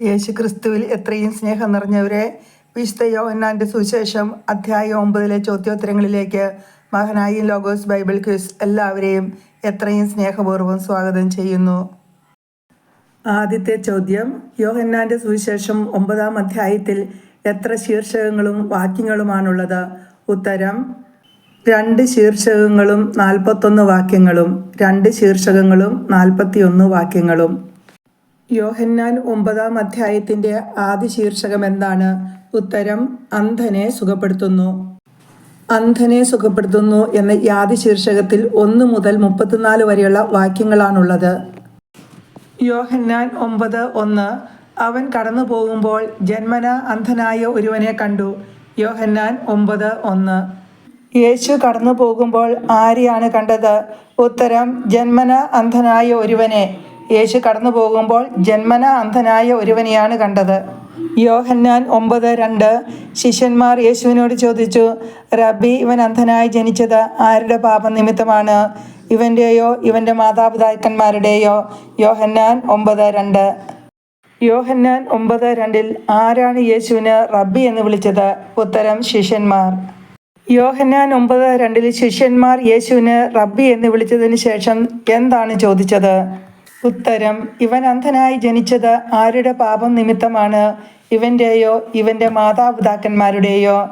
യേശു ക്രിസ്തുവിൽ എത്രയും സ്നേഹം നിറഞ്ഞവരെ വിശുദ്ധ യോഹന്നാന്റെ സുവിശേഷം അധ്യായം ഒമ്പതിലെ ചോദ്യോത്തരങ്ങളിലേക്ക് മഹനായി ലോഗോസ് ബൈബിൾ ക്വിസ് എല്ലാവരെയും എത്രയും സ്നേഹപൂർവം സ്വാഗതം ചെയ്യുന്നു. ആദ്യത്തെ ചോദ്യം യോഹന്നാന്റെ സുവിശേഷം ഒമ്പതാം അധ്യായത്തിൽ എത്ര ശീർഷകങ്ങളും വാക്യങ്ങളുമാണുള്ളത്? ഉത്തരം രണ്ട് ശീർഷകങ്ങളും നാൽപ്പത്തൊന്ന് വാക്യങ്ങളും രണ്ട് ശീർഷകങ്ങളും നാൽപ്പത്തിയൊന്ന് വാക്യങ്ങളും. യോഹന്നാൻ ഒമ്പതാം അധ്യായത്തിന്റെ ആദ്യ ശീർഷകം എന്താണ് ഉത്തരം അന്ധനെ സുഖപ്പെടുത്തുന്നു. അന്ധനെ സുഖപ്പെടുത്തുന്നു എന്ന യാതി ശീർഷകത്തിൽ ഒന്ന് മുതൽ മുപ്പത്തിനാല് വരെയുള്ള വാക്യങ്ങളാണുള്ളത്. യോഹന്നാൻ ഒമ്പത് ഒന്ന് അവൻ കടന്നു പോകുമ്പോൾ ജന്മന അന്ധനായ ഒരുവനെ കണ്ടു. യോഹന്നാൻ ഒമ്പത് ഒന്ന്. യേശു കടന്നു പോകുമ്പോൾ ആരെയാണ് കണ്ടത്? ഉത്തരം ജന്മന അന്ധനായ ഒരുവനെ. യേശു കടന്നു പോകുമ്പോൾ ജന്മന അന്ധനായ ഒരുവനെയാണ് കണ്ടത്. യോഹന്നാൻ ഒമ്പത് രണ്ട്. ശിഷ്യന്മാർ യേശുവിനോട് ചോദിച്ചു റബ്ബി ഇവൻ അന്ധനായി ജനിച്ചത് ആരുടെ പാപം നിമിത്തമാണ്? ഇവന്റെയോ ഇവന്റെ മാതാപിതാക്കന്മാരുടെയോ? യോഹന്നാൻ ഒമ്പത് രണ്ട്. യോഹന്നാൻ ഒമ്പത് രണ്ടിൽ ആരാണ് യേശുവിന് റബ്ബി എന്ന് വിളിച്ചത്? ഉത്തരം ശിഷ്യന്മാർ. യോഹന്നാൻ ഒമ്പത് രണ്ടിൽ ശിഷ്യന്മാർ യേശുവിന് റബ്ബി എന്ന് വിളിച്ചതിന് ശേഷം എന്താണ് ചോദിച്ചത്? ഉത്തരം ഇവൻ അന്ധനായി ജനിച്ചത് ആരുടെ പാപം നിമിത്തമാണ്? ഇവന്റെയോ ഇവന്റെ മാതാപിതാക്കന്മാരുടെയോ?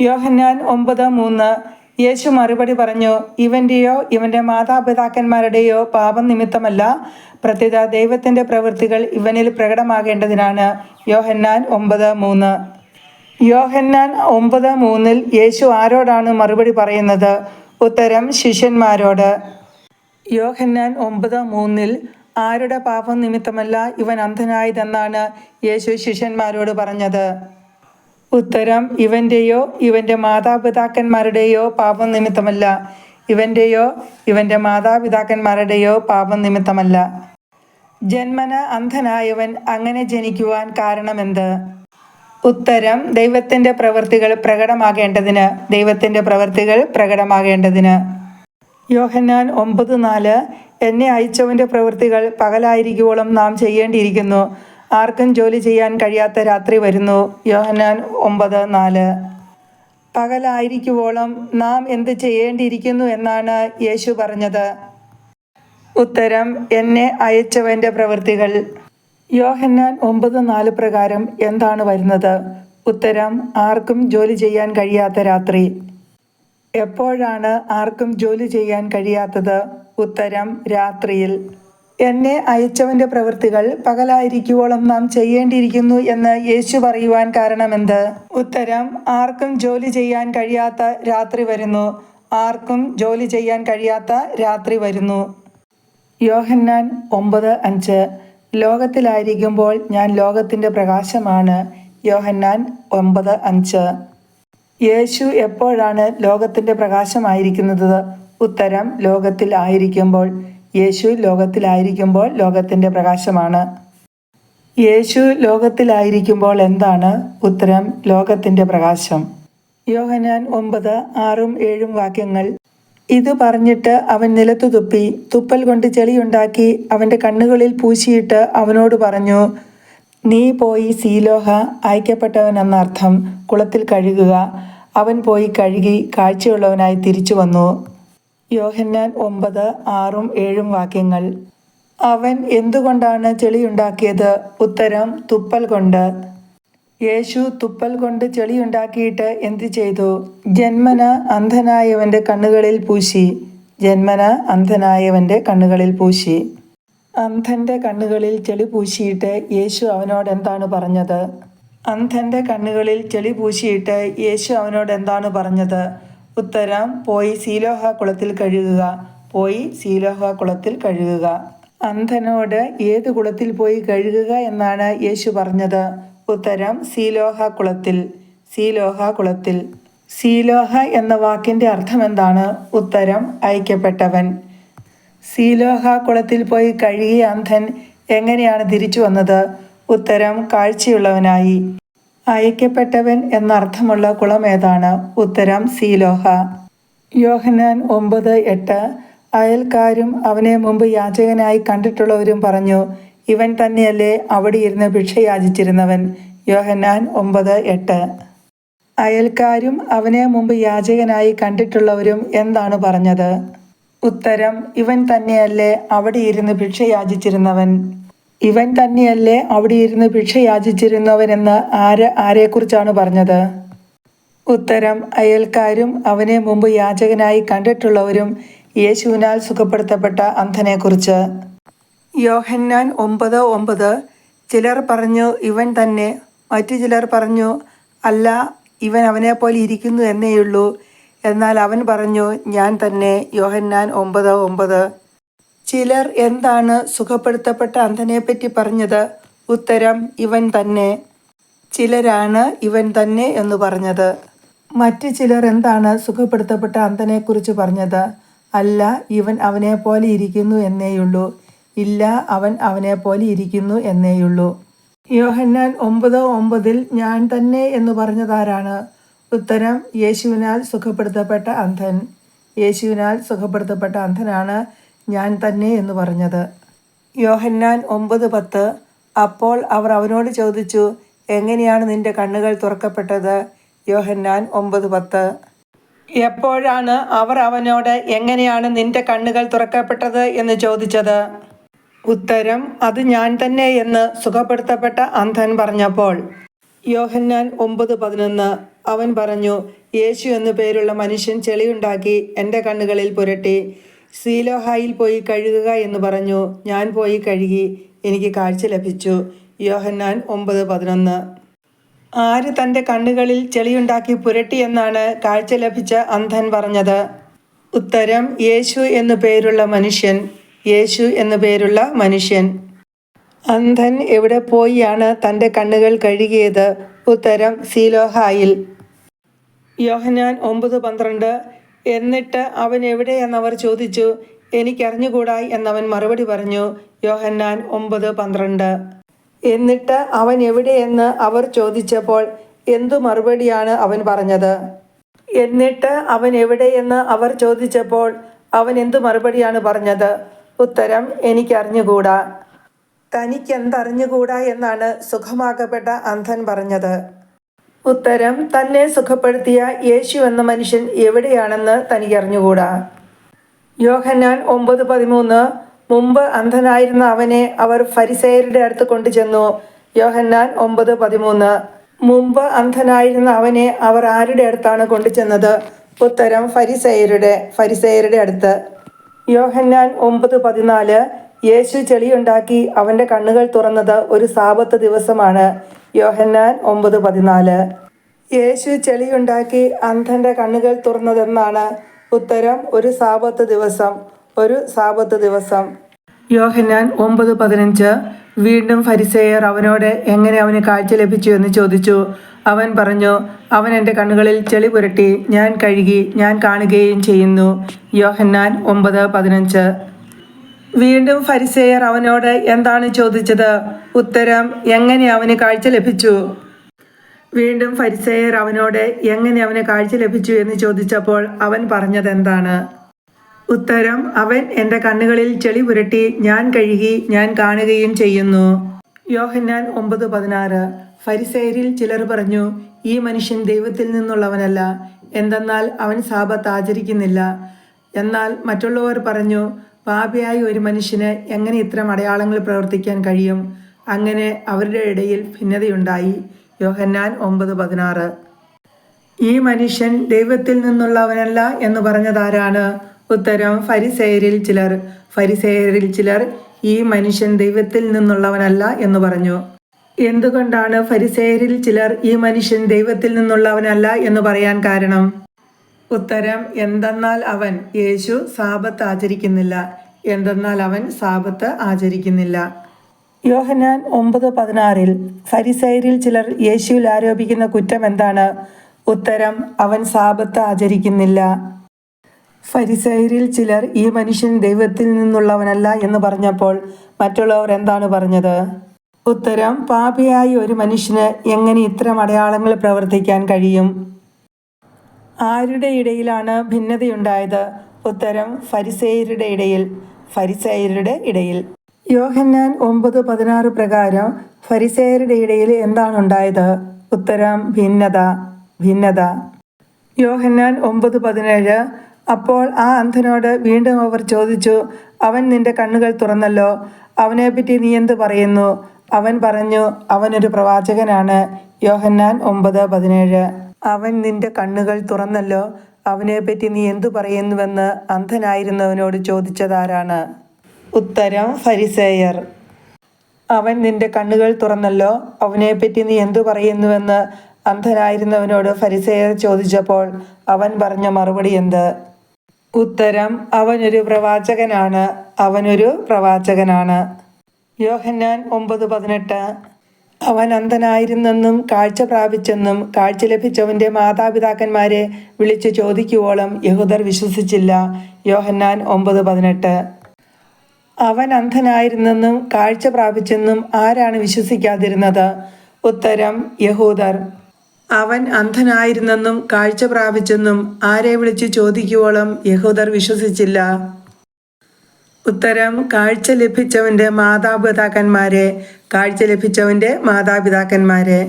യോഹന്നാൻ ഒമ്പത് മൂന്ന്. യേശു മറുപടി പറഞ്ഞു ഇവന്റെയോ ഇവന്റെ മാതാപിതാക്കന്മാരുടെയോ പാപം നിമിത്തമല്ല പ്രത്യേക ദൈവത്തിന്റെ പ്രവൃത്തികൾ ഇവനിൽ പ്രകടമാകേണ്ടതിനാണ്. യോഹന്നാൻ ഒമ്പത് മൂന്ന്. യോഹന്നാൻ ഒമ്പത് മൂന്നിൽ യേശു ആരോടാണ് മറുപടി പറയുന്നത്? ഉത്തരം ശിഷ്യന്മാരോട്. യോഹന്നാൻ ഒമ്പത് മൂന്നിൽ ആരുടെ പാപം നിമിത്തമല്ല ഇവൻ അന്ധനായതെന്നാണ് യേശു ശിഷ്യന്മാരോട് പറഞ്ഞത്. ഉത്തരം ഇവന്റെയോ ഇവന്റെ മാതാപിതാക്കന്മാരുടെയോ പാപം നിമിത്തമല്ല. ഇവന്റെയോ ഇവന്റെ മാതാപിതാക്കന്മാരുടെയോ പാപം നിമിത്തമല്ല. ജന്മന അന്ധനായവൻ അങ്ങനെ ജനിക്കുവാൻ കാരണമെന്ത്? ഉത്തരം ദൈവത്തിന്റെ പ്രവൃത്തികൾ പ്രകടമാകേണ്ടതിന് ദൈവത്തിന്റെ പ്രവൃത്തികൾ പ്രകടമാകേണ്ടതിന്. യോഹന്നാൻ ഒമ്പത് നാല് എന്നെ അയച്ചവന്റെ പ്രവൃത്തികൾ പകലായിരിക്കുവോളം നാം ചെയ്യേണ്ടിയിരിക്കുന്നു. ആർക്കും ജോലി ചെയ്യാൻ കഴിയാത്ത രാത്രി വരുന്നു. യോഹന്നാൻ ഒമ്പത് നാല്. പകലായിരിക്കുവോളം നാം എന്ത് ചെയ്യേണ്ടിയിരിക്കുന്നു എന്നാണ് യേശു പറഞ്ഞത്. ഉത്തരം എന്നെ അയച്ചവന്റെ പ്രവൃത്തികൾ. യോഹന്നാൻ ഒമ്പത് നാല് പ്രകാരം എന്താണ് വരുന്നത്? ഉത്തരം ആർക്കും ജോലി ചെയ്യാൻ കഴിയാത്ത രാത്രി. എപ്പോഴാണ് ആർക്കും ജോലി ചെയ്യാൻ കഴിയാത്തത്? ഉത്തരം രാത്രിയിൽ. എന്നെ അയച്ചവന്റെ പ്രവൃത്തികൾ പകലായിരിക്കുവോളം നാം ചെയ്യേണ്ടിയിരിക്കുന്നു എന്ന് യേശു പറയുവാൻ കാരണമെന്ത്? ഉത്തരം ആർക്കും ജോലി ചെയ്യാൻ കഴിയാത്ത രാത്രി വരുന്നു. ആർക്കും ജോലി ചെയ്യാൻ കഴിയാത്ത രാത്രി വരുന്നു. യോഹന്നാൻ ഒമ്പത് അഞ്ച്. ലോകത്തിലായിരിക്കുമ്പോൾ ഞാൻ ലോകത്തിന്റെ പ്രകാശമാണ്. യോഹന്നാൻ ഒമ്പത് അഞ്ച്. യേശു എപ്പോഴാണ് ലോകത്തിന്റെ പ്രകാശമായിരിക്കുന്നത്? ഉത്തരം ലോകത്തിൽ ആയിരിക്കുമ്പോൾ. യേശു ലോകത്തിലായിരിക്കുമ്പോൾ ലോകത്തിന്റെ പ്രകാശമാണ്. യേശു ലോകത്തിലായിരിക്കുമ്പോൾ എന്താണ്? ഉത്തരം ലോകത്തിന്റെ പ്രകാശം. യോഹനാൻ ഒമ്പത് ആറും ഏഴും വാക്യങ്ങൾ. ഇത് പറഞ്ഞിട്ട് അവൻ നിലത്തു തുപ്പി തുപ്പൽ കൊണ്ട് ചെളിയുണ്ടാക്കി അവന്റെ കണ്ണുകളിൽ പൂശിയിട്ട് അവനോട് പറഞ്ഞു നീ പോയി സീലോഹ അയക്കപ്പെട്ടവൻ എന്നർത്ഥം കുളത്തിൽ കഴുകുക. അവൻ പോയി കഴുകി കാഴ്ചയുള്ളവനായി തിരിച്ചു വന്നു. യോഹന്നാൻ ഒമ്പത് ആറും ഏഴും വാക്യങ്ങൾ. അവൻ എന്തുകൊണ്ടാണ് ചെളിയുണ്ടാക്കിയത്? ഉത്തരം തുപ്പൽ കൊണ്ട്. യേശു തുപ്പൽ കൊണ്ട് ചെളിയുണ്ടാക്കിയിട്ട് എന്തു ചെയ്തു? ജന്മന അന്ധനായവന്റെ കണ്ണുകളിൽ പൂശി. ജന്മന അന്ധനായവന്റെ കണ്ണുകളിൽ പൂശി. അന്ധന്റെ കണ്ണുകളിൽ ചെളി പൂശിയിട്ട് യേശു അവനോട് എന്താണ് പറഞ്ഞത്? അന്ധന്റെ കണ്ണുകളിൽ ചെളി പൂശിയിട്ട് യേശു അവനോട് എന്താണ് പറഞ്ഞത്? ഉത്തരം പോയി സീലോഹ കുളത്തിൽ കഴുകുക. പോയി സീലോഹ കുളത്തിൽ കഴുകുക. അന്ധനോട് ഏത് കുളത്തിൽ പോയി കഴുകുക എന്നാണ് യേശു പറഞ്ഞത്? ഉത്തരം സീലോഹ കുളത്തിൽ. സീലോഹ കുളത്തിൽ. സീലോഹ എന്ന വാക്കിന്റെ അർത്ഥം എന്താണ്? ഉത്തരം അയക്കപ്പെട്ടവൻ. സീലോഹ കുളത്തിൽ പോയി കഴുകിയ അന്ധൻ എങ്ങനെയാണ് തിരിച്ചു വന്നത്? ഉത്തരം കാഴ്ചയുള്ളവനായി. അയക്കപ്പെട്ടവൻ എന്നർത്ഥമുള്ള കുളം ഏതാണ്? ഉത്തരം സീലോഹ. യോഹനാൻ ഒമ്പത് എട്ട്. അയൽക്കാരും അവനെ മുമ്പ് യാചകനായി കണ്ടിട്ടുള്ളവരും പറഞ്ഞു ഇവൻ തന്നെയല്ലേ അവിടെ ഇരുന്ന് ഭിക്ഷ യാചിച്ചിരുന്നവൻ യോഹന്നാൻ ഒമ്പത് എട്ട്. അയൽക്കാരും അവനെ മുമ്പ് യാചകനായി കണ്ടിട്ടുള്ളവരും എന്താണ് പറഞ്ഞത്? ഉത്തരം ഇവൻ തന്നെയല്ലേ അവിടെ ഇരുന്ന് ഭിക്ഷ യാചിച്ചിരുന്നവൻ? ഇവൻ തന്നെയല്ലേ അവിടെ ഇരുന്ന് ഭിക്ഷ യാചിച്ചിരുന്നവനെന്ന് ആര് ആരെക്കുറിച്ചാണ് പറഞ്ഞത്? ഉത്തരം അയൽക്കാരും അവനെ മുമ്പ് യാചകനായി കണ്ടിട്ടുള്ളവരും യേശുവിനാൽ സുഖപ്പെടുത്തപ്പെട്ട അന്ധനെക്കുറിച്ച്. യോഹന്നാൻ ഒമ്പത് ഒമ്പത് ചിലർ പറഞ്ഞു ഇവൻ തന്നെ. മറ്റു ചിലർ പറഞ്ഞു അല്ല ഇവൻ അവനെപ്പോലെ ഇരിക്കുന്നു എന്നേയുള്ളൂ. എന്നാൽ അവൻ പറഞ്ഞു ഞാൻ തന്നെ യോഹന്നാൻ ഒമ്പത് ഒമ്പത്. ചിലർ എന്താണ് സുഖപ്പെടുത്തപ്പെട്ട അന്ധനെപ്പറ്റി പറഞ്ഞത്? ഉത്തരം ഇവൻ തന്നെ. ചിലരാണ് ഇവൻ തന്നെ എന്ന് പറഞ്ഞത്. മറ്റ് ചിലർ എന്താണ് സുഖപ്പെടുത്തപ്പെട്ട അന്ധനെക്കുറിച്ച് പറഞ്ഞത്? അല്ല ഇവൻ അവനെ പോലെ ഇരിക്കുന്നു എന്നേയുള്ളൂ. ഇല്ല അവൻ അവനെ പോലെ ഇരിക്കുന്നു എന്നേയുള്ളൂ. യോഹന്നാൻ ഒമ്പത് ഒമ്പതിൽ ഞാൻ തന്നെ എന്ന് പറഞ്ഞതാരാണ്? ഉത്തരം യേശുവിനാൽ സുഖപ്പെടുത്തപ്പെട്ട അന്ധൻ. യേശുവിനാൽ സുഖപ്പെടുത്തപ്പെട്ട അന്ധനാണ് ഞാൻ തന്നെ എന്ന് പറഞ്ഞത്. യോഹന്നാൻ ഒമ്പത് പത്ത്. അപ്പോൾ അവർ അവനോട് ചോദിച്ചു എങ്ങനെയാണ് നിന്റെ കണ്ണുകൾ തുറക്കപ്പെട്ടത്? യോഹന്നാൻ ഒമ്പത് പത്ത്. എപ്പോഴാണ് അവർ അവനോട് എങ്ങനെയാണ് നിന്റെ കണ്ണുകൾ തുറക്കപ്പെട്ടത്? എന്ന് ചോദിച്ചത്. ഉത്തരം അത് ഞാൻ തന്നെ എന്ന് സുഖപ്പെടുത്തപ്പെട്ട അന്ധൻ പറഞ്ഞപ്പോൾ. യോഹന്നാൻ ഒമ്പത് പതിനൊന്ന്. അവൻ പറഞ്ഞു യേശു എന്നു പേരുള്ള മനുഷ്യൻ ചെളിയുണ്ടാക്കി എന്റെ കണ്ണുകളിൽ പുരട്ടി. സീലോഹായിൽ പോയി കഴുകുക എന്ന് പറഞ്ഞു. ഞാൻ പോയി കഴുകി. എനിക്ക് കാഴ്ച ലഭിച്ചു. യോഹന്നാൻ ഒമ്പത് പതിനൊന്ന്. ആര് തന്റെ കണ്ണുകളിൽ ചെളിയുണ്ടാക്കി പുരട്ടി എന്നാണ് കാഴ്ച ലഭിച്ച അന്ധൻ പറഞ്ഞത്? ഉത്തരം യേശു എന്നു പേരുള്ള മനുഷ്യൻ. യേശു എന്നു പേരുള്ള മനുഷ്യൻ. അന്ധൻ എവിടെ പോയിയാണ് തന്റെ കണ്ണുകൾ കഴുകിയത്? ഉത്തരം സീലോഹായിൽ. യോഹനാൻ ഒമ്പത് പന്ത്രണ്ട്. എന്നിട്ട് അവൻ എവിടെയെന്നവർ ചോദിച്ചു. എനിക്കറിഞ്ഞുകൂടായി എന്നവൻ മറുപടി പറഞ്ഞു. യോഹന്നാൻ ഒമ്പത് പന്ത്രണ്ട്. എന്നിട്ട് അവൻ എവിടെയെന്ന് അവർ ചോദിച്ചപ്പോൾ എന്തു മറുപടിയാണ് അവൻ പറഞ്ഞത്? എന്നിട്ട് അവൻ എവിടെയെന്ന് അവർ ചോദിച്ചപ്പോൾ അവൻ എന്തു മറുപടിയാണ് പറഞ്ഞത്? ഉത്തരം എനിക്കറിഞ്ഞുകൂടാ. തനിക്കെന്തറിഞ്ഞുകൂടാ എന്നാണ് സുഖമാകപ്പെട്ട അന്ധൻ പറഞ്ഞത്. ഉത്തരം തന്നെ സുഖപ്പെടുത്തിയ യേശു എന്ന മനുഷ്യൻ എവിടെയാണെന്ന് തനിക്കറിഞ്ഞുകൂടാ. യോഹന്നാൻ ഒമ്പത് പതിമൂന്ന് മുമ്പ് അന്ധനായിരുന്ന അവനെ അവർ ഫരിസേയരുടെ അടുത്ത് കൊണ്ടുചെന്നു. യോഹന്നാൻ ഒമ്പത് പതിമൂന്ന് മുമ്പ് അന്ധനായിരുന്ന അവനെ അവർ ആരുടെ അടുത്താണ് കൊണ്ടുചെന്നത്? ഉത്തരം ഫരിസേയരുടെ ഫരിസേയരുടെ അടുത്ത്. യോഹന്നാൻ ഒമ്പത് പതിനാല് യേശു ചെളിയുണ്ടാക്കി അവന്റെ കണ്ണുകൾ തുറന്നത് ഒരു സാപത്ത് ദിവസമാണ്. യോഹന്നാൻ ഒമ്പത് പതിനാല്. യേശു ചെളിയുണ്ടാക്കി അന്ധന്റെ കണ്ണുകൾ തുറന്നതെന്നാണ് ഉത്തരം. ഒരു സാപത്ത് ദിവസം. ഒരു സാപത്ത് ദിവസം. യോഹന്നാൻ ഒമ്പത് പതിനഞ്ച്. വീണ്ടും ഫരിസേയർ അവനോട് എങ്ങനെ അവന് കാഴ്ച ലഭിച്ചു എന്ന് ചോദിച്ചു. അവൻ പറഞ്ഞു അവൻ എന്റെ കണ്ണുകളിൽ ചെളി പുരട്ടി. ഞാൻ കഴുകി ഞാൻ കാണുകയും ചെയ്യുന്നു. യോഹന്നാൻ ഒമ്പത് പതിനഞ്ച്. വീണ്ടും ഫരിസേയർ അവനോട് എന്താണ് ചോദിച്ചത്? ഉത്തരം എങ്ങനെ അവന് കാഴ്ച ലഭിച്ചു? വീണ്ടും ഫരിസേയർ അവനോട് എങ്ങനെ അവന് കാഴ്ച ലഭിച്ചു? എന്ന് ചോദിച്ചപ്പോൾ അവൻ പറഞ്ഞത് എന്താണ് ഉത്തരം അവൻ എന്റെ കണ്ണുകളിൽ ചെളി പുരട്ടി ഞാൻ കഴുകി ഞാൻ കാണുകയും ചെയ്യുന്നു. യോഹന്നാൻ ഒമ്പത് പതിനാറ്. ഫരിസേരിൽ ചിലർ പറഞ്ഞു ഈ മനുഷ്യൻ ദൈവത്തിൽ നിന്നുള്ളവനല്ല. എന്തെന്നാൽ അവൻ സാപത്ത് ആചരിക്കുന്നില്ല. എന്നാൽ മറ്റുള്ളവർ പറഞ്ഞു പാപിയായ ഒരു മനുഷ്യന് എങ്ങനെ ഇത്തരം അടയാളങ്ങൾ പ്രവർത്തിക്കാൻ കഴിയും? അങ്ങനെ അവരുടെ ഇടയിൽ ഭിന്നതയുണ്ടായി. യോഹന്നാൻ ഒമ്പത് പതിനാറ്. ഈ മനുഷ്യൻ ദൈവത്തിൽ നിന്നുള്ളവനല്ല എന്ന് പറഞ്ഞതാരാണ്? ഉത്തരം ഫരിസേരിൽ ചിലർ. ഫരിസേരിൽ ചിലർ ഈ മനുഷ്യൻ ദൈവത്തിൽ നിന്നുള്ളവനല്ല എന്ന് പറഞ്ഞു. എന്തുകൊണ്ടാണ് ഫരിസേരിൽ ചിലർ ഈ മനുഷ്യൻ ദൈവത്തിൽ നിന്നുള്ളവനല്ല എന്ന് പറയാൻ കാരണം? ഉത്തരം എന്തെന്നാൽ അവൻ യേശു സാപത്ത് ആചരിക്കുന്നില്ല എന്തെന്നാൽ അവൻ സാപത്ത് ആചരിക്കുന്നില്ല. യോഹനാൻ ഒമ്പത് പതിനാറിൽ ഫരിസൈരിൽ ചിലർ യേശുവിൽ ആരോപിക്കുന്ന കുറ്റം എന്താണ്? ഉത്തരം അവൻ സാപത്ത് ആചരിക്കുന്നില്ല. ഫരിസൈരിൽ ചിലർ ഈ മനുഷ്യൻ ദൈവത്തിൽ നിന്നുള്ളവനല്ല എന്ന് പറഞ്ഞപ്പോൾ മറ്റുള്ളവർ എന്താണ് പറഞ്ഞത്? ഉത്തരം പാപിയായി ഒരു മനുഷ്യന് എങ്ങനെ ഇത്തരം അടയാളങ്ങൾ പ്രവർത്തിക്കാൻ കഴിയും? ആരുടെ ഇടയിലാണ് ഭിന്നതയുണ്ടായത്? ഉത്തരം ഫരിസേയരുടെ ഇടയിൽ ഫരിസേയരുടെ ഇടയിൽ. യോഹന്നാൻ ഒമ്പത് പതിനാറ് പ്രകാരം ഫരിസേയരുടെ ഇടയിൽ എന്താണുണ്ടായത് ഉത്തരം ഭിന്നത ഭിന്നത. യോഹന്നാൻ ഒമ്പത് പതിനേഴ് അപ്പോൾ ആ അന്ധനോട് വീണ്ടും അവർ ചോദിച്ചു അവൻ നിന്റെ കണ്ണുകൾ തുറന്നല്ലോ അവനെപ്പറ്റി നീ എന്ത് പറയുന്നു? അവൻ പറഞ്ഞു അവനൊരു പ്രവാചകനാണ്. യോഹന്നാൻ ഒമ്പത് പതിനേഴ്. അവൻ നിന്റെ കണ്ണുകൾ തുറന്നല്ലോ. അവനെപ്പറ്റി നീ എന്തു പറയുന്നുവെന്ന് അന്ധനായിരുന്നവനോട് ചോദിച്ചതാരാണ്? ഉത്തരം ഫരിസേയർ. അവൻ നിന്റെ കണ്ണുകൾ തുറന്നല്ലോ. അവനെപ്പറ്റി നീ എന്തു പറയുന്നുവെന്ന് അന്ധനായിരുന്നവനോട് ഫരിസേയർ ചോദിച്ചപ്പോൾ അവൻ പറഞ്ഞ മറുപടി എന്ത്? ഉത്തരം അവനൊരു പ്രവാചകനാണ്. അവനൊരു പ്രവാചകനാണ്. യോഹന്നാൻ ഒമ്പത് പതിനെട്ട്. അവൻ അന്ധനായിരുന്നെന്നും കാഴ്ച പ്രാപിച്ചെന്നും കാഴ്ച ലഭിച്ചവന്റെ മാതാപിതാക്കന്മാരെ വിളിച്ചു ചോദിക്കുവോളം യഹൂദർ വിശ്വസിച്ചില്ല. യോഹന്നാൻ ഒമ്പത് പതിനെട്ട്. അവൻ അന്ധനായിരുന്നെന്നും കാഴ്ച പ്രാപിച്ചെന്നും ആരാണ് വിശ്വസിക്കാതിരുന്നത്? ഉത്തരം യഹൂദർ. അവൻ അന്ധനായിരുന്നെന്നും കാഴ്ച പ്രാപിച്ചെന്നും ആരെ വിളിച്ചു ചോദിക്കുവോളം യഹൂദർ വിശ്വസിച്ചില്ല. ഉത്തരം കാഴ്ച ലഭിച്ചവന്റെ മാതാപിതാക്കന്മാരെ കാഴ്ച ലഭിച്ചവന്റെ മാതാപിതാക്കന്മാരെ.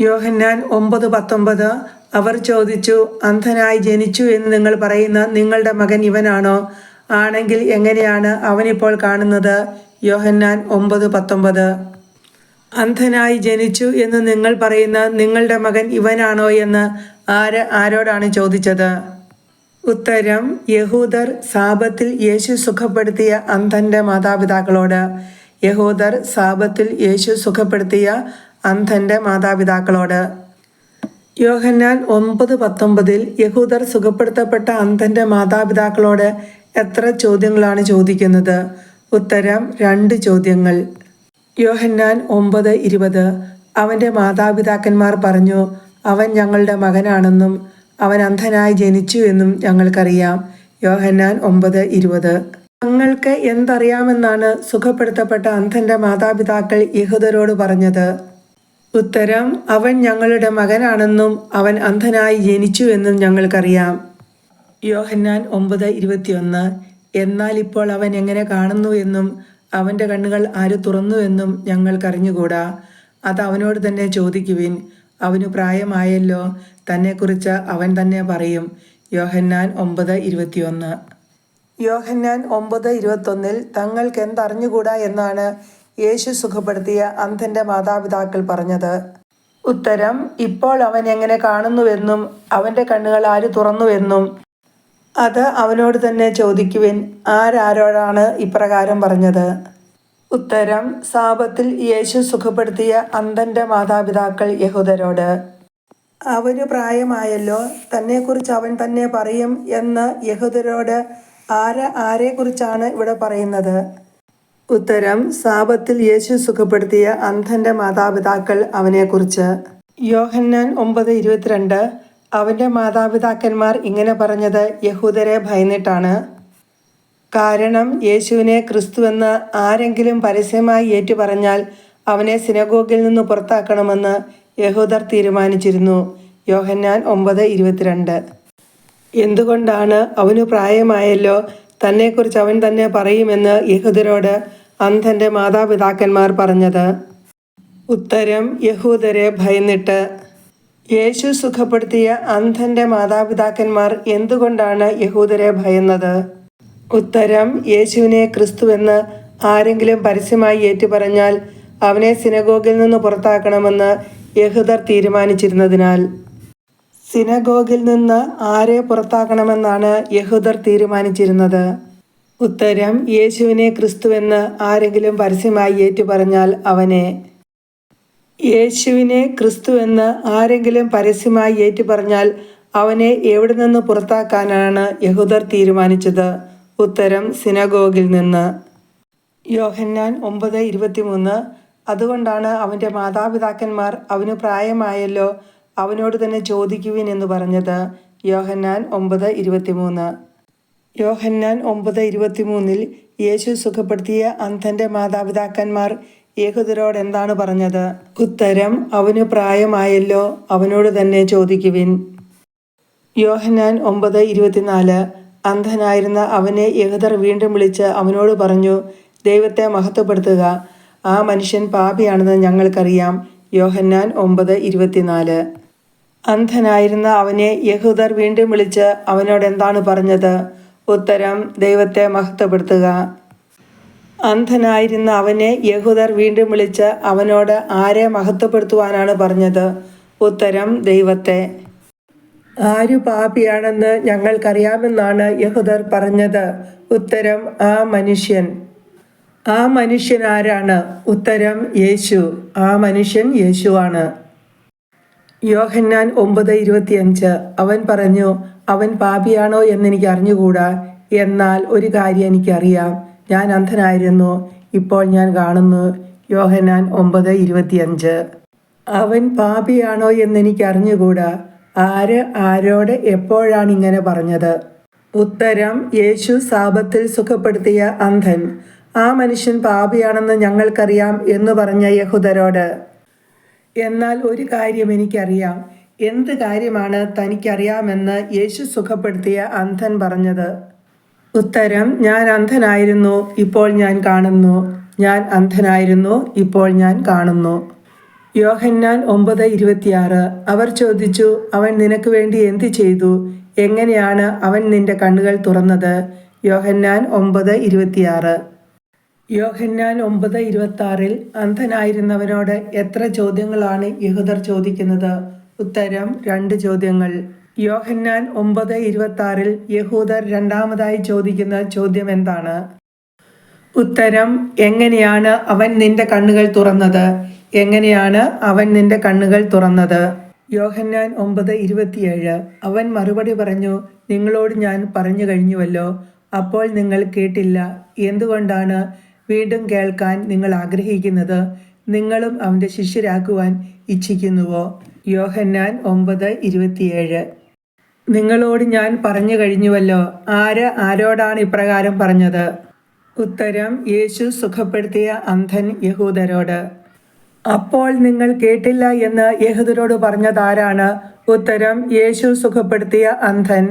യോഹന്നാൻ ഒമ്പത് പത്തൊമ്പത് അവർ ചോദിച്ചു അന്ധനായി ജനിച്ചു എന്ന് നിങ്ങൾ പറയുന്ന നിങ്ങളുടെ മകൻ ഇവനാണോ? ആണെങ്കിൽ എങ്ങനെയാണ് അവനിപ്പോൾ കാണുന്നത്? യോഹന്നാൻ ഒമ്പത് പത്തൊമ്പത്. അന്ധനായി ജനിച്ചു എന്ന് നിങ്ങൾ പറയുന്ന നിങ്ങളുടെ മകൻ ഇവനാണോ? എന്ന് ആര് ആരോടാണ് ചോദിച്ചത്? ഉത്തരം യഹൂദർ സാപത്തിൽ യേശു സുഖപ്പെടുത്തിയ അന്ധന്റെ മാതാപിതാക്കളോട്. യഹൂദർ സാപത്തിൽ യേശു സുഖപ്പെടുത്തിയ അന്ധന്റെ മാതാപിതാക്കളോട്. യോഹന്നാൻ ഒമ്പത് പത്തൊമ്പതിൽ യഹൂദർ സുഖപ്പെടുത്തപ്പെട്ട അന്ധന്റെ മാതാപിതാക്കളോട് എത്ര ചോദ്യങ്ങളാണ് ചോദിക്കുന്നത്? ഉത്തരം രണ്ട് ചോദ്യങ്ങൾ. യോഹന്നാൻ ഒമ്പത് ഇരുപത്. അവന്റെ മാതാപിതാക്കന്മാർ പറഞ്ഞു അവൻ ഞങ്ങളുടെ മകനാണെന്നും അവൻ അന്ധനായി ജനിച്ചു എന്നും ഞങ്ങൾക്കറിയാം. യോഹന്നാൻ ഒമ്പത് ഇരുപത്. തങ്ങൾക്ക് എന്തറിയാമെന്നാണ് സുഖപ്പെടുത്തപ്പെട്ട അന്ധന്റെ മാതാപിതാക്കൾ യഹൂദരോട് പറഞ്ഞത്. ഉത്തരം അവൻ ഞങ്ങളുടെ മകനാണെന്നും അവൻ അന്ധനായി ജനിച്ചു എന്നും ഞങ്ങൾക്കറിയാം. യോഹന്നാൻ ഒമ്പത് ഇരുപത്തിയൊന്ന്. എന്നാൽ ഇപ്പോൾ അവൻ എങ്ങനെ കാണുന്നു എന്നും അവന്റെ കണ്ണുകൾ ആര് തുറന്നു എന്നും ഞങ്ങൾക്കറിഞ്ഞുകൂടാ. അത് അവനോട് തന്നെ ചോദിക്കുവിൻ. അവനു പ്രായമായല്ലോ. തന്നെക്കുറിച്ച് അവൻ തന്നെ പറയും. യോഹന്നാൻ ഒമ്പത് ഇരുപത്തിയൊന്ന്. യോഹന്നാൻ ഒമ്പത് ഇരുപത്തൊന്നിൽ തങ്ങൾക്ക് എന്തറിഞ്ഞുകൂടാ എന്നാണ് യേശു സുഖപ്പെടുത്തിയ അന്ധന്റെ മാതാപിതാക്കൾ പറഞ്ഞത്. ഉത്തരം ഇപ്പോൾ അവൻ എങ്ങനെ കാണുന്നുവെന്നും അവന്റെ കണ്ണുകൾ ആര് തുറന്നുവെന്നും അത് അവനോട് തന്നെ ചോദിക്കുവിൻ ആരാരോടാണ് ഇപ്രകാരം പറഞ്ഞത്? ഉത്തരം സാപത്തിൽ യേശു സുഖപ്പെടുത്തിയ അന്ധന്റെ മാതാപിതാക്കൾ യഹൂദരോട് അവന് പ്രായമായല്ലോ തന്നെക്കുറിച്ച് അവൻ തന്നെ പറയും എന്ന് യഹൂദരോട് ആരെ ആരെക്കുറിച്ചാണ് ഇവിടെ പറയുന്നത്? ഉത്തരം സാപത്തിൽ യേശു സുഖപ്പെടുത്തിയ അന്ധന്റെ മാതാപിതാക്കൾ അവനെക്കുറിച്ച്. യോഹന്നാൻ ഒമ്പത് ഇരുപത്തിരണ്ട് അവന്റെ മാതാപിതാക്കന്മാർ ഇങ്ങനെ പറഞ്ഞത് യഹൂദരെ ഭയന്നിട്ടാണ്. കാരണം യേശുവിനെ ക്രിസ്തുവെന്ന് ആരെങ്കിലും പരസ്യമായി ഏറ്റുപറഞ്ഞാൽ അവനെ സിനഗോഗിൽ നിന്ന് പുറത്താക്കണമെന്ന് യഹൂദർ തീരുമാനിച്ചിരുന്നു. യോഹന്നാൻ ഒമ്പത് ഇരുപത്തിരണ്ട്. എന്തുകൊണ്ടാണ് അവനു പ്രായമായല്ലോ? തന്നെക്കുറിച്ച് അവൻ തന്നെ പറയുമെന്ന് യഹൂദരോട് അന്ധന്റെ മാതാപിതാക്കന്മാർ പറഞ്ഞത്. ഉത്തരം യഹൂദരെ ഭയന്നിട്ട്. യേശു സുഖപ്പെടുത്തിയ അന്ധന്റെ മാതാപിതാക്കന്മാർ എന്തുകൊണ്ടാണ് യഹൂദരെ ഭയന്നത്? ഉത്തരം യേശുവിനെ ക്രിസ്തുവെന്ന് ആരെങ്കിലും പരസ്യമായി ഏറ്റുപറഞ്ഞാൽ അവനെ സിനഗോഗിൽ നിന്ന് പുറത്താക്കണമെന്ന് യഹൂദർ തീരുമാനിച്ചിരുന്നതിനാൽ സിനഗോഗിൽ നിന്ന് ആരെ പുറത്താക്കണമെന്നാണ് യഹൂദർ തീരുമാനിച്ചിരുന്നത്. ഉത്തരം യേശുവിനെ ക്രിസ്തുവെന്ന് ആരെങ്കിലും പരസ്യമായി ഏറ്റുപറഞ്ഞാൽ അവനെ. യേശുവിനെ ക്രിസ്തുവെന്ന് ആരെങ്കിലും പരസ്യമായി ഏറ്റുപറഞ്ഞാൽ അവനെ എവിടെ നിന്ന് പുറത്താക്കാനാണ് യഹൂദർ തീരുമാനിച്ചത്? ഉത്തരം സിനഗോഗിൽ നിന്ന്. യോഹന്നാൻ ഒമ്പത് ഇരുപത്തിമൂന്ന് അതുകൊണ്ടാണ് അവന്റെ മാതാപിതാക്കന്മാർ അവന് പ്രായമായല്ലോ അവനോട് തന്നെ ചോദിക്കുവിൻ എന്ന് പറഞ്ഞത്. യോഹന്നാൻ ഒമ്പത് ഇരുപത്തിമൂന്ന്. യോഹന്നാൻ ഒമ്പത് ഇരുപത്തിമൂന്നിൽ യേശു സുഖപ്പെടുത്തിയ അന്ധന്റെ മാതാപിതാക്കന്മാർ യേഹുദരോട് എന്താണ് പറഞ്ഞത്? ഉത്തരം അവന് പ്രായമായല്ലോ അവനോട് തന്നെ ചോദിക്കുവിൻ. യോഹന്നാൻ ഒമ്പത് ഇരുപത്തിനാല്. അന്ധനായിരുന്ന അവനെ യഹുദർ വീണ്ടും വിളിച്ച് അവനോട് പറഞ്ഞു ദൈവത്തെ മഹത്വപ്പെടുത്തുക. ആ മനുഷ്യൻ പാപിയാണെന്ന് ഞങ്ങൾക്കറിയാം. യോഹന്നാൻ ഒമ്പത് ഇരുപത്തിനാല്. അന്ധനായിരുന്ന അവനെ യഹൂദർ വീണ്ടും വിളിച്ച് അവനോട് എന്താണ് പറഞ്ഞത്? ഉത്തരം ദൈവത്തെ മഹത്വപ്പെടുത്തുക. അന്ധനായിരുന്ന അവനെ യഹൂദർ വീണ്ടും വിളിച്ച് അവനോട് ആരെ മഹത്വപ്പെടുത്തുവാനാണ് പറഞ്ഞത്? ഉത്തരം ദൈവത്തെ. ആരു പാപിയാണെന്ന് ഞങ്ങൾക്കറിയാമെന്നാണ് യഹൂദർ പറഞ്ഞത്. ഉത്തരം ആ മനുഷ്യൻ. ആ മനുഷ്യൻ ആരാണ്? ഉത്തരം യേശു. ആ മനുഷ്യൻ യേശുവാണ്. യോഹന്നാൻ ഒമ്പത് ഇരുപത്തിയഞ്ച്. അവൻ പറഞ്ഞു അവൻ പാപിയാണോ എന്നെനിക്ക് അറിഞ്ഞുകൂടാ? എന്നാൽ ഒരു കാര്യം എനിക്കറിയാം. ഞാൻ അന്ധനായിരുന്നു. ഇപ്പോൾ ഞാൻ കാണുന്നു. യോഹന്നാൻ ഒമ്പത് ഇരുപത്തിയഞ്ച്. അവൻ പാപിയാണോ എന്നെനിക്ക് അറിഞ്ഞുകൂടാ? ആര് ആരോട് എപ്പോഴാണ് ഇങ്ങനെ പറഞ്ഞത്? ഉത്തരം യേശു സാപത്തിൽ സുഖപ്പെടുത്തിയ അന്ധൻ. ആ മനുഷ്യൻ പാപിയാണെന്ന് ഞങ്ങൾക്കറിയാം എന്ന് പറഞ്ഞ യഹുദരോട് എന്നാൽ ഒരു കാര്യം എനിക്കറിയാം. എന്ത് കാര്യമാണ് തനിക്കറിയാമെന്ന് യേശു സുഖപ്പെടുത്തിയ അന്ധൻ പറഞ്ഞത്? ഉത്തരം ഞാൻ അന്ധനായിരുന്നു ഇപ്പോൾ ഞാൻ കാണുന്നു. ഞാൻ അന്ധനായിരുന്നു ഇപ്പോൾ ഞാൻ കാണുന്നു. യോഹന്നാൻ ഒമ്പത് ഇരുപത്തിയാറ്. അവർ ചോദിച്ചു അവൻ നിനക്ക് വേണ്ടി എന്ത് ചെയ്തു? എങ്ങനെയാണ് അവൻ നിന്റെ കണ്ണുകൾ തുറന്നത്? യോഹന്നാൻ ഒമ്പത് ഇരുപത്തിയാറ്. യോഹന്നാൻ ഒമ്പത് ഇരുപത്തി ആറിൽ അന്ധനായിരുന്നവനോട് എത്ര ചോദ്യങ്ങളാണ് യഹുദർ ചോദിക്കുന്നത്? ഉത്തരം രണ്ട് ചോദ്യങ്ങൾ. യോഹന്നാൻ ഒമ്പത് ഇരുപത്തി ആറിൽ യഹൂദർ രണ്ടാമതായി ചോദിക്കുന്ന ചോദ്യം എന്താണ്? ഉത്തരം എങ്ങനെയാണ് അവൻ നിന്റെ കണ്ണുകൾ തുറന്നത്? എങ്ങനെയാണ് അവൻ നിന്റെ കണ്ണുകൾ തുറന്നത്? യോഹന്നാൻ ഒമ്പത് ഇരുപത്തിയേഴ്. അവൻ മറുപടി പറഞ്ഞു നിങ്ങളോട് ഞാൻ പറഞ്ഞു കഴിഞ്ഞുവല്ലോ അപ്പോൾ നിങ്ങൾ കേട്ടില്ല. എന്തുകൊണ്ടാണ് വീണ്ടും കേൾക്കാൻ നിങ്ങൾ ആഗ്രഹിക്കുന്നത് നിങ്ങളും അവന്റെ ശിഷ്യരാക്കുവാൻ ഇച്ഛിക്കുന്നുവോ? യോഹന്നാൻ ഒമ്പത് ഇരുപത്തിയേഴ്. നിങ്ങളോട് ഞാൻ പറഞ്ഞു കഴിഞ്ഞുവല്ലോ ആര് ആരോടാണ് ഇപ്രകാരം പറഞ്ഞത്? ഉത്തരം യേശു സുഖപ്പെടുത്തിയ അന്ധൻ യഹൂദരോട്. അപ്പോൾ നിങ്ങൾ കേട്ടില്ല എന്ന് യഹൂദരോട് പറഞ്ഞതാരാണ്? ഉത്തരം യേശു സുഖപ്പെടുത്തിയ അന്ധൻ.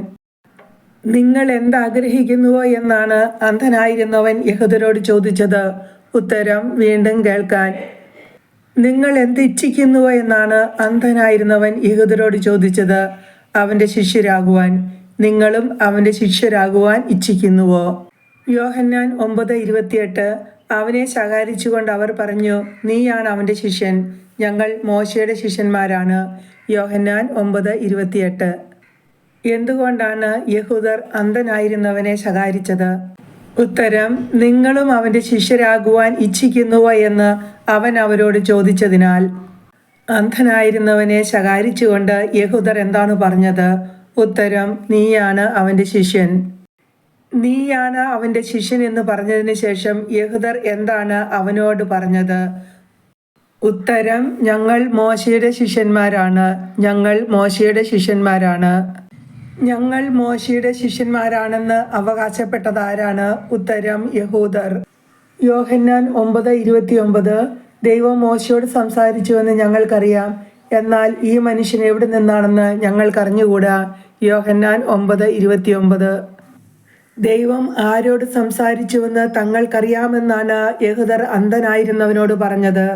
നിങ്ങൾ എന്താഗ്രഹിക്കുന്നുവോ എന്നാണ് അന്ധനായിരുന്നവൻ യഹുദരോട് ചോദിച്ചത്. ഉത്തരം വീണ്ടും കേൾക്കാൻ. നിങ്ങൾ എന്ത് ഇച്ഛിക്കുന്നുവോ എന്നാണ് അന്ധനായിരുന്നവൻ യഹുദരോട് ചോദിച്ചത്. അവന്റെ ശിഷ്യരാകുവാൻ. നിങ്ങളും അവന്റെ ശിഷ്യരാകുവാൻ ഇച്ഛിക്കുന്നുവോ? യോഹന്നാൻ ഒമ്പത് ഇരുപത്തിയെട്ട്. അവനെ ശകാരിച്ചുകൊണ്ട് അവർ പറഞ്ഞു നീയാണ് അവന്റെ ശിഷ്യൻ. ഞങ്ങൾ മോശയുടെ ശിഷ്യന്മാരാണ്. യോഹന്നാൻ ഒമ്പത് ഇരുപത്തിയെട്ട്. എന്തുകൊണ്ടാണ് യഹൂദർ അന്ധനായിരുന്നവനെ ശകാരിച്ചത്? ഉത്തരം നിങ്ങളും അവന്റെ ശിഷ്യരാകുവാൻ ഇച്ഛിക്കുന്നുവോ എന്ന് അവൻ അവരോട് ചോദിച്ചതിനാൽ അന്ധനായിരുന്നവനെ ശകാരിച്ചുകൊണ്ട് യഹൂദർ എന്താണ് പറഞ്ഞത്? ഉത്തരം നീയാണ് അവന്റെ ശിഷ്യൻ. നീയാണ് അവന്റെ ശിഷ്യൻ എന്ന് പറഞ്ഞതിന് ശേഷം യഹൂദർ എന്താണ് അവനോട് പറഞ്ഞത്? ഉത്തരം ഞങ്ങൾ മോശയുടെ ശിഷ്യന്മാരാണ്. ഞങ്ങൾ മോശയുടെ ശിഷ്യന്മാരാണ്. ഞങ്ങൾ മോശയുടെ ശിഷ്യന്മാരാണെന്ന് അവകാശപ്പെട്ടതാരാണ് ഉത്തരം യഹൂദർ. യോഹന്നാൻ ഒമ്പത് ഇരുപത്തിയൊമ്പത് ദൈവം മോശയോട് സംസാരിച്ചുവെന്ന് ഞങ്ങൾക്കറിയാം. എന്നാൽ ഈ മനുഷ്യൻ എവിടെ നിന്നാണെന്ന് ഞങ്ങൾക്കറിഞ്ഞുകൂടാ? യോഹന്നാൻ ഒമ്പത് ഇരുപത്തിയൊമ്പത്. ദൈവം ആരോട് സംസാരിച്ചുവെന്ന് തങ്ങൾക്കറിയാമെന്നാണ് യഹുദർ അന്ധനായിരുന്നവനോട് പറഞ്ഞത്.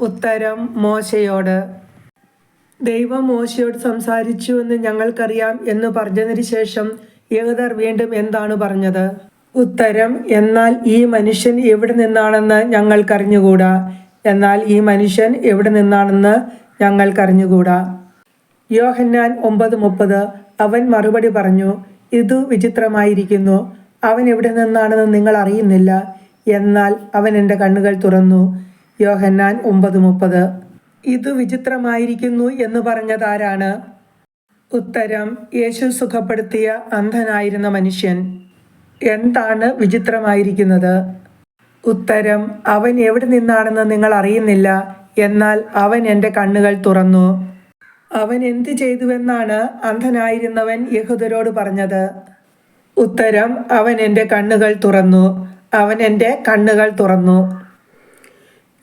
ഉത്തരം മോശയോട്. ദൈവം മോശയോട് സംസാരിച്ചു എന്ന് ഞങ്ങൾക്കറിയാം എന്ന് പറഞ്ഞതിന് ശേഷം യഹുദർ വീണ്ടും എന്താണ് പറഞ്ഞത്? ഉത്തരം എന്നാൽ ഈ മനുഷ്യൻ എവിടെ നിന്നാണെന്ന് ഞങ്ങൾക്കറിഞ്ഞുകൂടാ? എന്നാൽ ഈ മനുഷ്യൻ എവിടെ നിന്നാണെന്ന് ഞങ്ങൾക്കറിഞ്ഞുകൂടാ? യോഹന്നാൻ ഒമ്പത് മുപ്പത്. അവൻ മറുപടി പറഞ്ഞു ഇതു വിചിത്രമായിരിക്കുന്നു. അവൻ എവിടെ നിന്നാണെന്ന് നിങ്ങൾ അറിയുന്നില്ല. എന്നാൽ അവൻ എന്റെ കണ്ണുകൾ തുറന്നു. യോഹന്നാൻ ഒമ്പത് മുപ്പത്. ഇത് വിചിത്രമായിരിക്കുന്നു എന്ന് പറഞ്ഞതാരാണ്? ഉത്തരം യേശു സുഖപ്പെടുത്തിയ അന്ധനായിരുന്ന മനുഷ്യൻ. എന്താണ് വിചിത്രമായിരിക്കുന്നത്? ഉത്തരം അവൻ എവിടെ നിന്നാണെന്ന് നിങ്ങൾ അറിയുന്നില്ല. എന്നാൽ അവൻ എന്റെ കണ്ണുകൾ തുറന്നു. അവൻ എന്തു ചെയ്തുവെന്നാണ് അന്ധനായിരുന്നവൻ യഹുദരോട് പറഞ്ഞത്. ഉത്തരം അവൻ എന്റെ കണ്ണുകൾ തുറന്നു. അവൻ എന്റെ കണ്ണുകൾ തുറന്നു.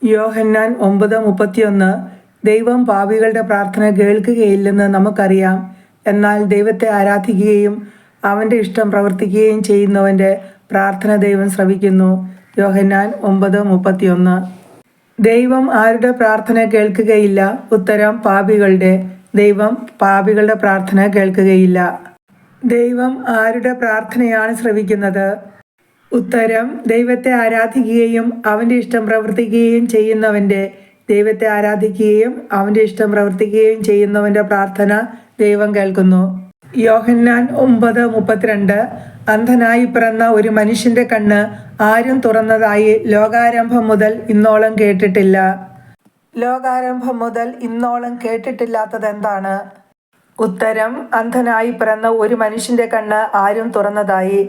യോഹന്നാൻ ഒമ്പത് മുപ്പത്തിയൊന്ന് ദൈവം പാപികളുടെ പ്രാർത്ഥന കേൾക്കുകയില്ലെന്ന് നമുക്കറിയാം. എന്നാൽ ദൈവത്തെ ആരാധിക്കുകയും അവന്റെ ഇഷ്ടം പ്രവർത്തിക്കുകയും ചെയ്യുന്നവന്റെ പ്രാർത്ഥന ദൈവം ശ്രവിക്കുന്നു. യോഹന്നാൻ ഒമ്പത് മുപ്പത്തിയൊന്ന്. ദൈവം ആരുടെ പ്രാർത്ഥന കേൾക്കുകയില്ല? ഉത്തരം പാപികളുടെ. ദൈവം പാപികളുടെ പ്രാർത്ഥന കേൾക്കുകയില്ല. ദൈവം ആരുടെ പ്രാർത്ഥനയാണ് ശ്രവിക്കുന്നത്? ഉത്തരം ദൈവത്തെ ആരാധിക്കുകയും അവന്റെ ഇഷ്ടം പ്രവർത്തിക്കുകയും ചെയ്യുന്നവന്റെ ദൈവത്തെ ആരാധിക്കുകയും അവന്റെ ഇഷ്ടം പ്രവർത്തിക്കുകയും ചെയ്യുന്നവന്റെ പ്രാർത്ഥന ദൈവം കേൾക്കുന്നു. യോഹന്നാൻ ഒമ്പത് മുപ്പത്തിരണ്ട് അന്ധനായി പിറന്ന ഒരു മനുഷ്യന്റെ കണ്ണ് ആരും തുറന്നതായി ലോകാരംഭം മുതൽ ഇന്നോളം കേട്ടിട്ടില്ല. ലോകാരംഭം മുതൽ ഇന്നോളം കേട്ടിട്ടില്ലാത്തത് എന്താണ്? ഉത്തരം അന്ധനായി പിറന്ന ഒരു മനുഷ്യന്റെ കണ്ണ് ആരും തുറന്നതായി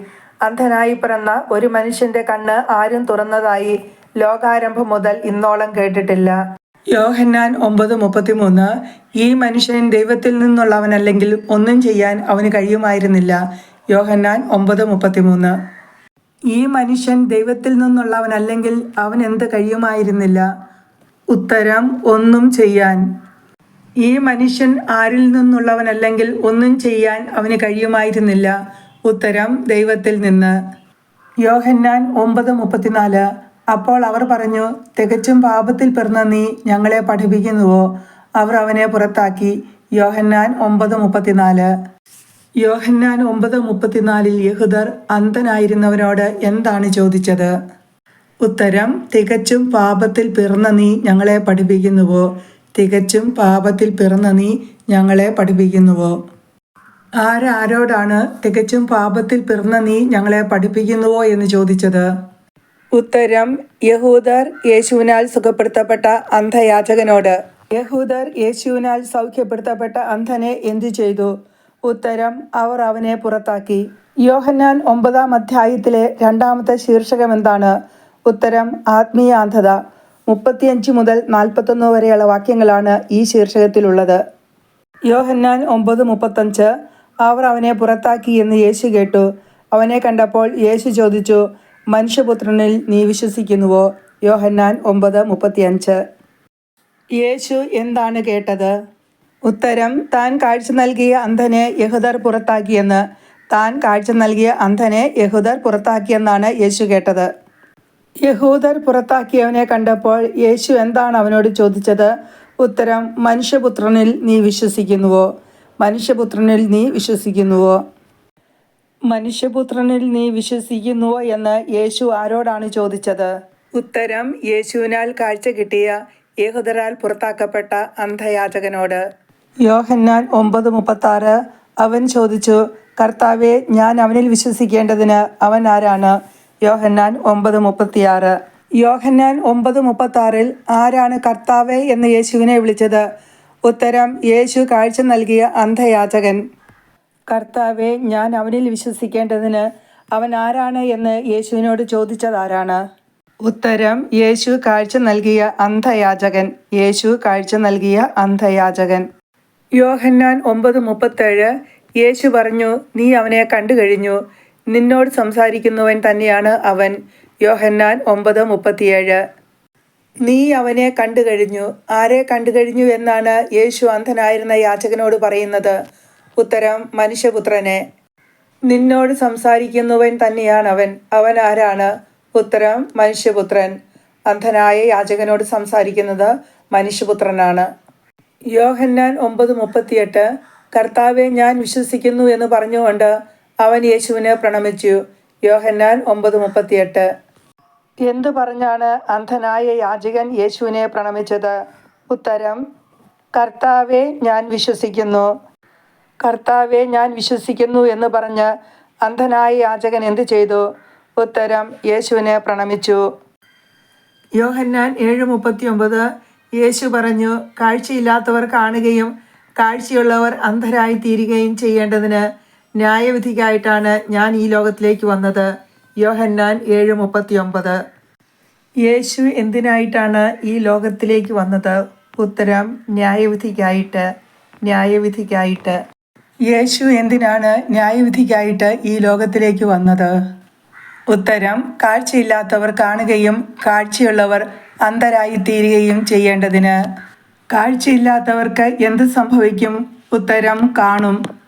അന്ധനായി പിറന്ന ഒരു മനുഷ്യന്റെ കണ്ണ് ആരും തുറന്നതായി ലോകാരംഭം മുതൽ ഇന്നോളം കേട്ടിട്ടില്ല. യോഹന്നാൻ ഒമ്പത് മുപ്പത്തിമൂന്ന് ഈ മനുഷ്യൻ ദൈവത്തിൽ നിന്നുള്ളവനല്ലെങ്കിൽ ഒന്നും ചെയ്യാൻ അവന് കഴിയുമായിരുന്നില്ല. യോഹന്നാൻ ഒമ്പത് മുപ്പത്തിമൂന്ന്. ഈ മനുഷ്യൻ ദൈവത്തിൽ നിന്നുള്ളവനല്ലെങ്കിൽ അവൻ എന്ത് കഴിയുമായിരുന്നില്ല. ഉത്തരം ഒന്നും ചെയ്യാൻ. ഈ മനുഷ്യൻ ആരിൽ നിന്നുള്ളവനല്ലെങ്കിൽ ഒന്നും ചെയ്യാൻ അവന് കഴിയുമായിരുന്നില്ല. ഉത്തരം ദൈവത്തിൽ നിന്ന്. യോഹന്നാൻ ഒമ്പത് മുപ്പത്തിനാല്. അപ്പോൾ അവർ പറഞ്ഞു തികച്ചും പാപത്തിൽ പിറന്ന നീ ഞങ്ങളെ പഠിപ്പിക്കുന്നുവോ? അവർ അവനെ പുറത്താക്കി. യോഹന്നാൻ ഒമ്പത് മുപ്പത്തിനാല്. യോഹന്നാൻ ഒമ്പത് മുപ്പത്തിനാലിൽ യഹുദർ അന്ധനായിരുന്നവനോട് എന്താണ് ചോദിച്ചത്? ഉത്തരം തികച്ചും പാപത്തിൽ പിറന്ന നീ ഞങ്ങളെ പഠിപ്പിക്കുന്നുവോ? തികച്ചും പാപത്തിൽ പിറന്ന നീ ഞങ്ങളെ പഠിപ്പിക്കുന്നുവോ? ആരാരോടാണ് തികച്ചും പാപത്തിൽ പിറന്ന നീ ഞങ്ങളെ പഠിപ്പിക്കുന്നുവോ എന്ന് ചോദിച്ചത്? ഉത്തരം യഹൂദർ യേശുവിനാൽ സുഖപ്പെടുത്തപ്പെട്ട അന്ധയാചകനോട്. യഹൂദർ യേശുവിനാൽ സൗഖ്യപ്പെടുത്തപ്പെട്ട അന്ധനെ എന്തു ചെയ്തു? ഉത്തരം അവർ അവനെ പുറത്താക്കി. യോഹന്നാൻ ഒമ്പതാം അധ്യായത്തിലെ രണ്ടാമത്തെ ശീർഷകം എന്താണ്? ഉത്തരം ആത്മീയാന്ധത മുപ്പത്തിയഞ്ച് മുതൽ നാൽപ്പത്തൊന്ന് വരെയുള്ള വാക്യങ്ങളാണ് ഈ ശീർഷകത്തിലുള്ളത്. യോഹന്നാൻ ഒമ്പത് മുപ്പത്തഞ്ച് അവർ അവനെ പുറത്താക്കി എന്ന് യേശു കേട്ടു. അവനെ കണ്ടപ്പോൾ യേശു ചോദിച്ചു മനുഷ്യപുത്രനിൽ നീ വിശ്വസിക്കുന്നുവോ? യോഹന്നാൻ ഒമ്പത് മുപ്പത്തിയഞ്ച്. യേശു എന്താണ് കേട്ടത്? ഉത്തരം താൻ കാഴ്ച നൽകിയ അന്ധനെ യഹുദർ പുറത്താക്കിയെന്ന് താൻ കാഴ്ച നൽകിയ അന്ധനെ യഹുദർ പുറത്താക്കിയെന്നാണ് യേശു കേട്ടത്. യഹൂദർ പുറത്താക്കിയവനെ കണ്ടപ്പോൾ യേശു എന്താണ് അവനോട് ചോദിച്ചത്? ഉത്തരം മനുഷ്യപുത്രനിൽ നീ വിശ്വസിക്കുന്നുവോ? മനുഷ്യപുത്രനിൽ നീ വിശ്വസിക്കുന്നുവോ? മനുഷ്യപുത്രനിൽ നീ വിശ്വസിക്കുന്നുവോ എന്ന് യേശു ആരോടാണ് ചോദിച്ചത്? ഉത്തരം യേശുവിനാൽ കാഴ്ച കിട്ടിയ യഹുദരാൽ പുറത്താക്കപ്പെട്ട അന്ധയാചകനോട്. യോഹന്നാൻ ഒമ്പത് മുപ്പത്താറ് അവൻ ചോദിച്ചു കർത്താവെ ഞാൻ അവനിൽ വിശ്വസിക്കേണ്ടതിന് അവൻ ആരാണ്? യോഹന്നാൻ ഒമ്പത് മുപ്പത്തിയാറ്. യോഹന്നാൻ ഒമ്പത് മുപ്പത്താറിൽ ആരാണ് കർത്താവെ? എന്ന് യേശുവിനെ വിളിച്ചത്. ഉത്തരം യേശു കാഴ്ച നൽകിയ അന്ധയാചകൻ. കർത്താവെ ഞാൻ അവനിൽ വിശ്വസിക്കേണ്ടതിന് അവൻ ആരാണ് എന്ന് യേശുവിനോട് ചോദിച്ചതാരാണ് ഉത്തരം യേശു കാഴ്ച നൽകിയ അന്ധയാചകൻ. യേശു കാഴ്ച നൽകിയ അന്ധയാചകൻ. യോഹന്നാൻ ഒമ്പത് മുപ്പത്തേഴ് യേശു പറഞ്ഞു നീ അവനെ കണ്ടു കഴിഞ്ഞു. നിന്നോട് സംസാരിക്കുന്നവൻ തന്നെയാണ് അവൻ. യോഹന്നാൻ ഒമ്പത് മുപ്പത്തിയേഴ്. നീ അവനെ കണ്ടു കഴിഞ്ഞു. ആരെ കണ്ടു കഴിഞ്ഞു എന്നാണ് യേശു അന്ധനായിരുന്ന യാചകനോട് പറയുന്നത്. ഉത്തരം മനുഷ്യപുത്രനെ. നിന്നോട് സംസാരിക്കുന്നവൻ തന്നെയാണ് അവൻ അവൻ ആരാണ്? ഉത്തരം മനുഷ്യപുത്രൻ. അന്ധനായ യാചകനോട് സംസാരിക്കുന്നത് മനുഷ്യപുത്രനാണ്. യോഹന്നാൻ ഒമ്പത് മുപ്പത്തിയെട്ട് കർത്താവെ ഞാൻ വിശ്വസിക്കുന്നു എന്ന് പറഞ്ഞുകൊണ്ട് അവൻ യേശുവിനെ പ്രണമിച്ചു. യോഹന്നാൻ ഒമ്പത് മുപ്പത്തിയെട്ട് എന്തു പറഞ്ഞാണ് അന്ധനായ യാചകൻ യേശുവിനെ പ്രണമിച്ചത്? ഉത്തരം കർത്താവെ ഞാൻ വിശ്വസിക്കുന്നു. കർത്താവെ ഞാൻ വിശ്വസിക്കുന്നു എന്ന് പറഞ്ഞ് അന്ധനായ യാചകൻ എന്തു ചെയ്തു? ഉത്തരം യേശുവിനെ പ്രണമിച്ചു. യോഹന്നാൻ ഏഴ് മുപ്പത്തിയൊമ്പത് യേശു പറഞ്ഞു കാഴ്ചയില്ലാത്തവർ കാണുകയും കാഴ്ചയുള്ളവർ അന്ധരായി തീരുകയും ചെയ്യേണ്ടതിന് ന്യായവിധിക്കായിട്ടാണ് ഞാൻ ഈ ലോകത്തിലേക്ക് വന്നത്. യോഹന്നാൻ ഏഴ് മുപ്പത്തിയൊമ്പത് യേശു എന്തിനായിട്ടാണ് ഈ ലോകത്തിലേക്ക് വന്നത്? ഉത്തരം ന്യായവിധിക്കായിട്ട് ന്യായവിധിക്കായിട്ട്. യേശു എന്തിനാണ് ന്യായവിധിക്കായിട്ട് ഈ ലോകത്തിലേക്ക് വന്നത്? ഉത്തരം കാഴ്ചയില്ലാത്തവർ കാണുകയും കാഴ്ചയുള്ളവർ അന്ധരായി തീരുകയും ചെയ്യേണ്ടതിന്. കാഴ്ചയില്ലാത്തവർക്ക് എന്ത് സംഭവിക്കും? ഉത്തരം കാണും.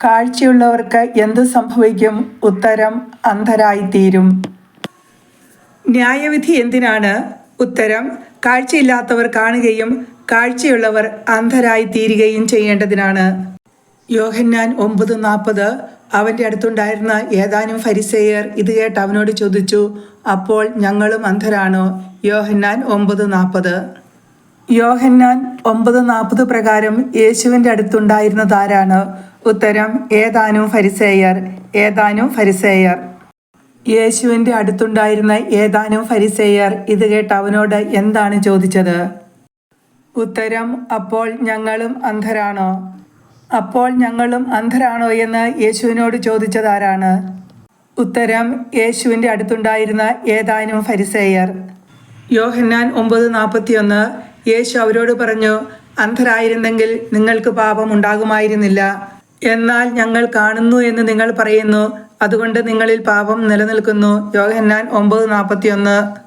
കാഴ്ചയുള്ളവർക്ക് എന്ത് സംഭവിക്കും? ഉത്തരം അന്ധരായിത്തീരും. ന്യായവിധി എന്തിനാണ്? ഉത്തരം കാഴ്ചയില്ലാത്തവർ കാണുകയും കാഴ്ചയുള്ളവർ അന്ധരായി തീരുകയും ചെയ്യേണ്ടതിനാണ്. യോഹന്നാൻ ഒമ്പത് നാൽപ്പത് അവന്റെ അടുത്തുണ്ടായിരുന്ന ഏതാനും ഫരിസേയർ ഇത് കേട്ട് അവനോട് ചോദിച്ചു അപ്പോൾ ഞങ്ങളും അന്ധരാണോ? യോഹന്നാൻ ഒമ്പത് നാൽപ്പത്. യോഹന്നാൻ ഒമ്പത് നാൽപ്പത് പ്രകാരം യേശുവിന്റെ അടുത്തുണ്ടായിരുന്നത് ആരാണ്? ഉത്തരം ഏതാനും ഫരിസേയർ ഏതാനും ഫരിസേയർ. യേശുവിന്റെ അടുത്തുണ്ടായിരുന്ന ഏതാനും ഫരിസേയർ ഇത് കേട്ട് അവനോട് എന്താണ് ചോദിച്ചത്? ഉത്തരം അപ്പോൾ ഞങ്ങളും അന്ധരാണോ? അപ്പോൾ ഞങ്ങളും അന്ധരാണോ എന്ന് യേശുവിനോട് ചോദിച്ചതാരാണ് ഉത്തരം യേശുവിന്റെ അടുത്തുണ്ടായിരുന്ന ഏതാനും ഫരിസേയർ. യോഹന്നാൻ ഒമ്പത് നാൽപ്പത്തിയൊന്ന് യേശു അവരോട് പറഞ്ഞു അന്ധരായിരുന്നെങ്കിൽ നിങ്ങൾക്ക് പാപം ഉണ്ടാകുമായിരുന്നില്ല. എന്നാൽ ഞങ്ങൾ കാണുന്നു എന്ന് നിങ്ങൾ പറയുന്നു. അതുകൊണ്ട് നിങ്ങളിൽ പാപം നിലനിൽക്കുന്നു. യോഹന്നാൻ ഒമ്പത് നാൽപ്പത്തിയൊന്ന്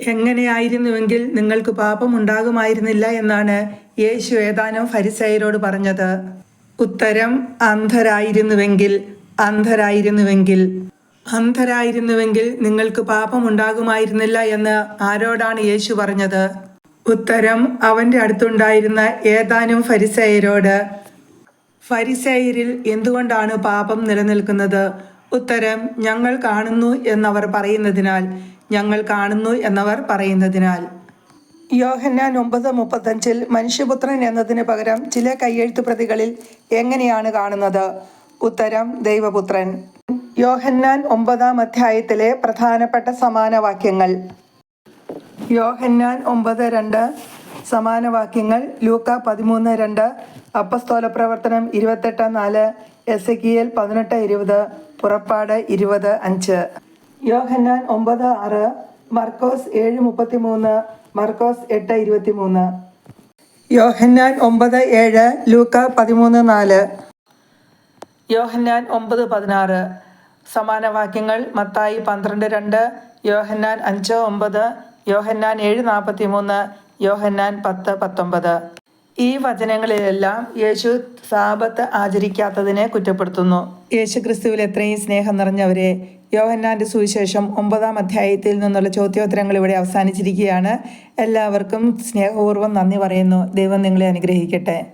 എങ്ങനെയായിരുന്നുവെങ്കിൽ നിങ്ങൾക്ക് പാപം ഉണ്ടാകുമായിരുന്നില്ല എന്നാണ് യേശു ഏതാനും ഫരിസയരോട് പറഞ്ഞത്. ഉത്തരം അന്ധരായിരുന്നുവെങ്കിൽ അന്ധരായിരുന്നുവെങ്കിൽ. അന്ധരായിരുന്നുവെങ്കിൽ നിങ്ങൾക്ക് പാപം ഉണ്ടാകുമായിരുന്നില്ല എന്ന് ആരോടാണ് യേശു പറഞ്ഞത്? ഉത്തരം അവന്റെ അടുത്തുണ്ടായിരുന്ന ഏതാനും ഫരിസയരോട് ഫരിസേയരിൽ എന്തുകൊണ്ടാണ് പാപം നിലനിൽക്കുന്നത്? ഉത്തരം ഞങ്ങൾ കാണുന്നു എന്നവർ പറയുന്നതിനാൽ ഞങ്ങൾ കാണുന്നു എന്നവർ പറയുന്നതിനാൽ. യോഹന്നാൻ ഒമ്പത് മുപ്പത്തഞ്ചിൽ മനുഷ്യപുത്രൻ എന്നതിന് പകരം ചില കയ്യെഴുത്ത് പ്രതികളിൽ എങ്ങനെയാണ് കാണുന്നത്? ഉത്തരം ദൈവപുത്രൻ. യോഹന്നാൻ ഒമ്പതാം അധ്യായത്തിലെ പ്രധാനപ്പെട്ട സമാനവാക്യങ്ങൾ. യോഹന്നാൻ ഒമ്പത് രണ്ട് സമാനവാക്യങ്ങൾ ലൂക്ക പതിമൂന്ന് രണ്ട് അപ്പസ്തോല പ്രവർത്തനം ഇരുപത്തെട്ട് നാല് എസ് എ പതിനെട്ട് ഇരുപത് പുറപ്പാട് ഇരുപത് അഞ്ച്. യോഹന്നാൻ ഒമ്പത് ആറ് മർക്കോസ് ഏഴ് മുപ്പത്തി മൂന്ന് മർക്കോസ് എട്ട് ഇരുപത്തി മൂന്ന് യോഹന്നാൻ ഒമ്പത് ഏഴ് ലൂക്ക പതിമൂന്ന് നാല്. യോഹന്നാൻ ഒമ്പത് പതിനാറ്. സമാനവാക്യങ്ങൾ മത്തായി പന്ത്രണ്ട് രണ്ട് യോഹന്നാൻ അഞ്ച് ഒമ്പത് യോഹന്നാൻ ഏഴ് നാൽപ്പത്തി മൂന്ന് യോഹന്നാൻ പത്ത് പത്തൊമ്പത്. ഈ വചനങ്ങളിലെല്ലാം യേശു സാപത്ത് ആചരിക്കാത്തതിനെ കുറ്റപ്പെടുത്തുന്നു. യേശു ക്രിസ്തുവിൽ എത്രയും സ്നേഹം നിറഞ്ഞവരെ യോഹന്നാന്റെ സുവിശേഷം ഒമ്പതാം അധ്യായത്തിൽ നിന്നുള്ള ചോദ്യോത്തരങ്ങൾ ഇവിടെ അവസാനിച്ചിരിക്കുകയാണ്. എല്ലാവർക്കും സ്നേഹപൂർവം നന്ദി പറയുന്നു. ദൈവം നിങ്ങളെ അനുഗ്രഹിക്കട്ടെ.